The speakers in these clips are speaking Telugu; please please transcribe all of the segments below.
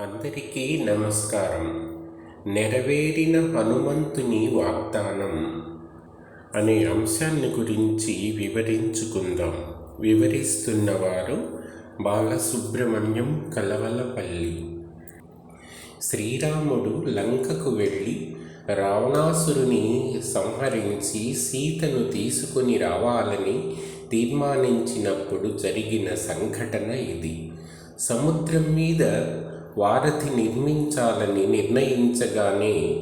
అందరికీ నమస్కారం. నెరవేరిన హనుమంతుని వాగ్దానం. అనే అంశాన్ని గురించి వివరించుకుందాం. వివరిస్తున్నవారు బాలసుబ్రహ్మణ్యం కలవలపల్లి. శ్రీరాముడు లంకకు వెళ్ళి రావణాసురుని సంహరించి సీతను తీసుకుని రావాలని తీర్మానించినప్పుడు జరిగిన సంఘటన ఇది. సముద్రం మీద వారధి నిర్మించాలని నిర్ణయించగానే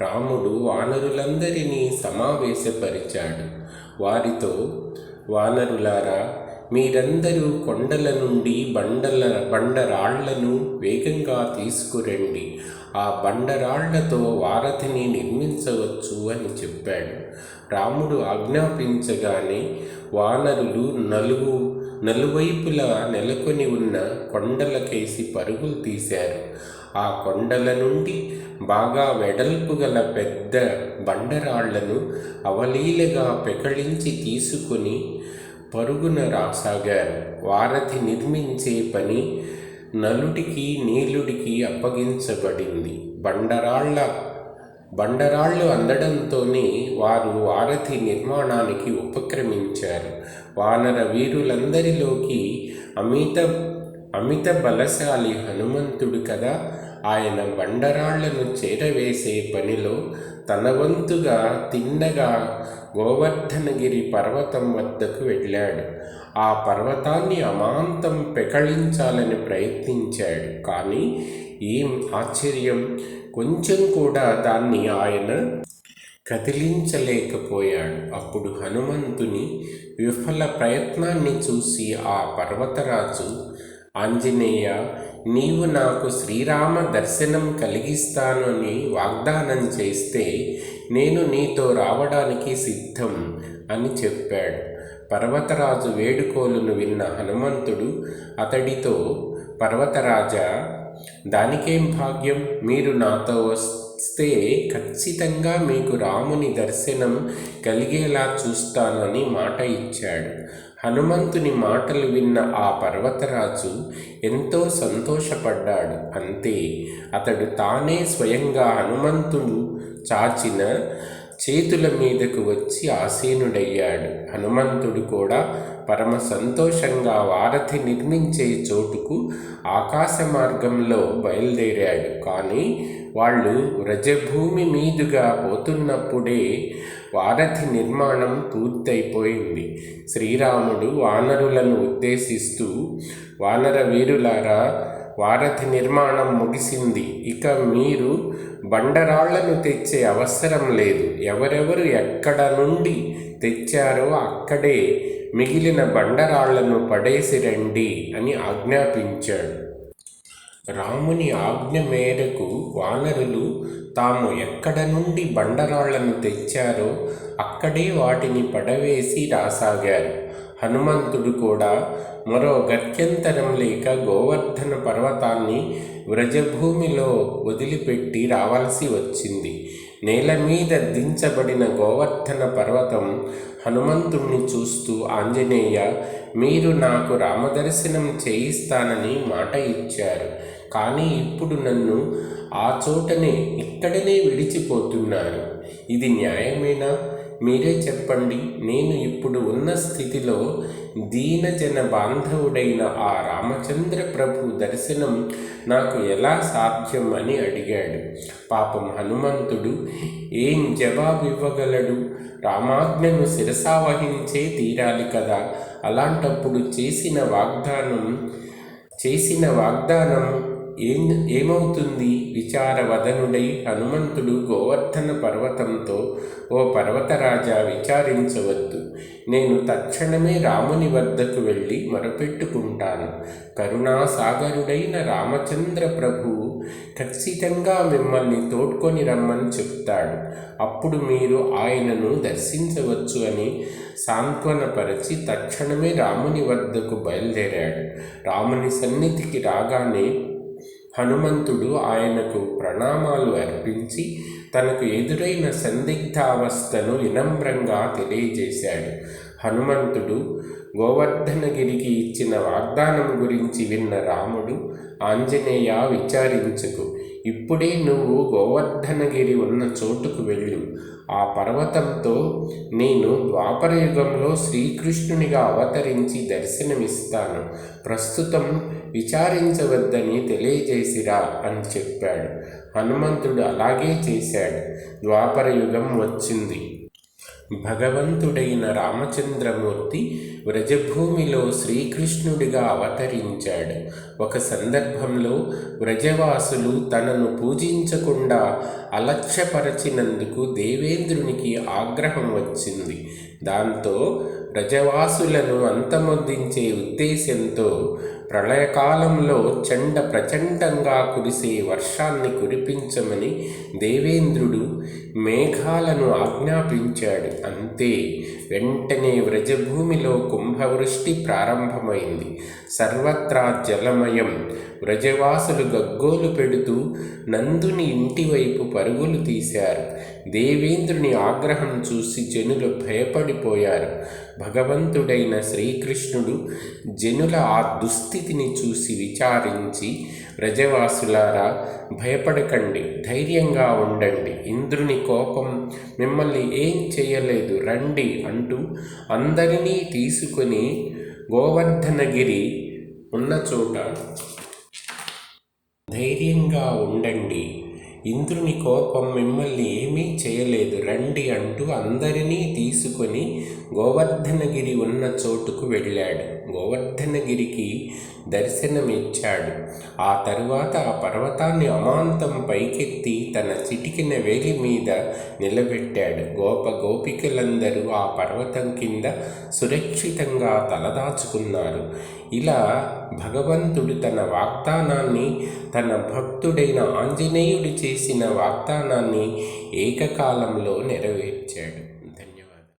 రాముడు వానరులందరినీ సమావేశపరిచాడు. వారితో వానరులారా మీరందరూ కొండల నుండి బండల బండరాళ్ళను వేగంగా తీసుకురండి. ఆ బండరాళ్ళతో వారధిని నిర్మించవచ్చు అని చెప్పాడు. రాముడు ఆజ్ఞాపించగానే వానరులు నలుగు నలువైపులా నెలకొని ఉన్న కొండలకేసి పరుగులు తీశారు. ఆ కొండల నుండి బాగా వెడల్పు గల పెద్ద బండరాళ్ళను అవలీలగా పెకళించి తీసుకొని పరుగున రాసాగారు. వారధి నిర్మించే పని నలుడికి నీలుడికి అప్పగించబడింది. బండరాళ్ళ బండరాళ్ళు అందడంతోనే వారు వారధి నిర్మాణానికి ఉపక్రమించారు. వానర వీరులందరిలోకి అమిత అమిత బలశాలి హనుమంతుడు కదా. ఆయన బండరాళ్ళను చేరవేసే పనిలో తన వంతుగా తిన్నగా గోవర్ధనగిరి పర్వతం వద్దకు వెళ్ళాడు. ఆ పర్వతాన్ని అమాంతం పెకళించాలని ప్రయత్నించాడు. కానీ ఏం ఆశ్చర్యం? కొంచెం కూడా దాన్ని ఆయన కదిలించలేకపోయాడు. అప్పుడు హనుమంతుని విఫల ప్రయత్నాన్ని చూసి ఆ పర్వతరాజు ఆంజనేయ నీవు నాకు శ్రీరామ దర్శనం కలిగిస్తాను అని వాగ్దానం చేస్తే నేను నీతో రావడానికి సిద్ధం అని చెప్పాడు. పర్వతరాజు వేడుకోలును విన్న హనుమంతుడు అతడితో పర్వతరాజా దానికేం భాగ్యం? మీరు నాతో వస్తే ఖచ్చితంగా మీకు రాముని దర్శనం కలిగేలా చూస్తానని మాట ఇచ్చాడు. హనుమంతుని మాటలు విన్న ఆ పర్వతరాజు ఎంతో సంతోషపడ్డాడు. అంతే అతడు తానే స్వయంగా హనుమంతుడు చాచిన చేతుల మీదకు వచ్చి ఆసీనుడయ్యాడు. హనుమంతుడు కూడా పరమ సంతోషంగా వారధి నిర్మించే చోటుకు ఆకాశ మార్గంలో బయలుదేరాడు. కానీ వాళ్ళు వ్రజభూమి మీదుగా పోతున్నప్పుడే వారధి నిర్మాణం పూర్తయిపోయింది. శ్రీరాముడు వానరులను ఉద్దేశిస్తూ వానర వీరులారా వారధి నిర్మాణం ముగిసింది. ఇక మీరు బండరాళ్ళను తెచ్చే అవసరం లేదు. ఎవరెవరు ఎక్కడ నుండి తెచ్చారో అక్కడే మిగిలిన బండరాళ్ళను పడేసిరండి అని ఆజ్ఞాపించాడు. రాముని ఆజ్ఞ మేరకు వానరులు తాము ఎక్కడ నుండి బండరాళ్ళను తెచ్చారో అక్కడే వాటిని పడవేసి రాసాగారు. హనుమంతుడు కూడా మరో గత్యంతరం లేక గోవర్ధన పర్వతాన్ని వ్రజభూమిలో వదిలిపెట్టి రావాల్సి వచ్చింది. నేల మీద దించబడిన గోవర్ధన పర్వతం హనుమంతుణ్ణి చూస్తూ ఆంజనేయ మీరు నాకు రామదర్శనం చేయిస్తానని మాట ఇచ్చారు. కానీ ఇప్పుడు నన్ను ఆ చోటనే ఇక్కడనే విడిచిపోతున్నారు. ఇది న్యాయమేనా? మీరే చెప్పండి నేను ఇప్పుడు ఉన్న స్థితిలో దీనజన బాంధవుడైన ఆ రామచంద్ర ప్రభు దర్శనం నాకు ఎలా సాధ్యం అని అడిగాడు. పాపం హనుమంతుడు ఏం జవాబు ఇవ్వగలడు రామాజ్ఞను శిరసావహించే తీరాలి కదా. అలాంటప్పుడు చేసిన వాగ్దానం చేసిన వాగ్దానం ఏం ఏమవుతుంది? విచారవదనుడై హనుమంతుడు గోవర్ధన పర్వతంతో ఓ పర్వతరాజా విచారించవద్దు. నేను తక్షణమే రాముని వద్దకు వెళ్ళి మొరపెట్టుకుంటాను. కరుణాసాగరుడైన రామచంద్ర ప్రభువు ఖచ్చితంగా మిమ్మల్ని తోడ్కొని రమ్మని చెప్తాడు. అప్పుడు మీరు ఆయనను దర్శించవచ్చు అని సాంత్వనపరచి తక్షణమే రాముని వద్దకు బయలుదేరాడు. రాముని సన్నిధికి రాగానే హనుమంతుడు ఆయనకు ప్రణామాలు అర్పించి తనకు ఎదురైన సందిగ్ధావస్థను వినమ్రంగా తెలియజేశాడు. హనుమంతుడు గోవర్ధనగిరికి ఇచ్చిన వాగ్దానం గురించి విన్న రాముడు ఆంజనేయ విచారించుకు ఇప్పుడే నువ్వు గోవర్ధనగిరి ఉన్న చోటుకు వెళ్ళు. ఆ పర్వతంతో నేను ద్వాపరయుగంలో శ్రీకృష్ణునిగా అవతరించి దర్శనమిస్తాను. ప్రస్తుతం విచారించవద్దని తెలియజేసిరా అని చెప్పాడు. హనుమంతుడు అలాగే చేశాడు. ద్వాపరయుగం వచ్చింది. భగవంతుడైన రామచంద్రమూర్తి వ్రజభూమిలో శ్రీకృష్ణుడిగా అవతరించాడు. ఒక సందర్భంలో వ్రజవాసులు తనను పూజించకుండా అలక్ష్యపరచినందుకు దేవేంద్రునికి ఆగ్రహం వచ్చింది. దాంతో వ్రజవాసులను అంతమొందించే ఉద్దేశంతో ప్రళయకాలంలో చండ ప్రచండంగా కురిసే వర్షాన్ని కురిపించమని దేవేంద్రుడు మేఘాలను ఆజ్ఞాపించాడు. అంతే వెంటనే వ్రజభూమిలో కుంభవృష్టి ప్రారంభమైంది. సర్వత్రా జలమయం. వ్రజవాసులు గగ్గోలు పెడుతూ నందుని ఇంటివైపు పరుగులు తీశారు. దేవేంద్రుని ఆగ్రహం చూసి జనులు భయపడిపోయారు. భగవంతుడైన శ్రీకృష్ణుడు జనుల ఆ పరిస్థితిని చూసి విచారించి వ్రజవాసులారా భయపడకండి ధైర్యంగా ఉండండి. ఇంద్రుని కోపం మిమ్మల్ని ఏం చేయలేదు రండి అంటూ అందరినీ తీసుకొని గోవర్ధనగిరి ఉన్న చోట ధైర్యంగా ఉండండి. ఇంద్రుని కోపం మిమ్మల్ని ఏమీ చేయలేదు. రండి అంటూ అందరినీ తీసుకొని గోవర్ధనగిరి ఉన్న చోటుకు వెళ్ళాడు. గోవర్ధనగిరికి దర్శనమిచ్చాడు. ఆ తరువాత ఆ పర్వతాన్ని అమాంతం పైకెత్తి తన చిటికిన వేలి మీద నిలబెట్టాడు. గోప గోపికలందరూ ఆ పర్వతం కింద సురక్షితంగా తలదాచుకున్నారు. ఇలా భగవంతుడు తన వాగ్దానాన్ని తన భక్తుడైన ఆంజనేయుడు చేసిన వాగ్దానాన్ని ఏకకాలంలో నెరవేర్చాడు.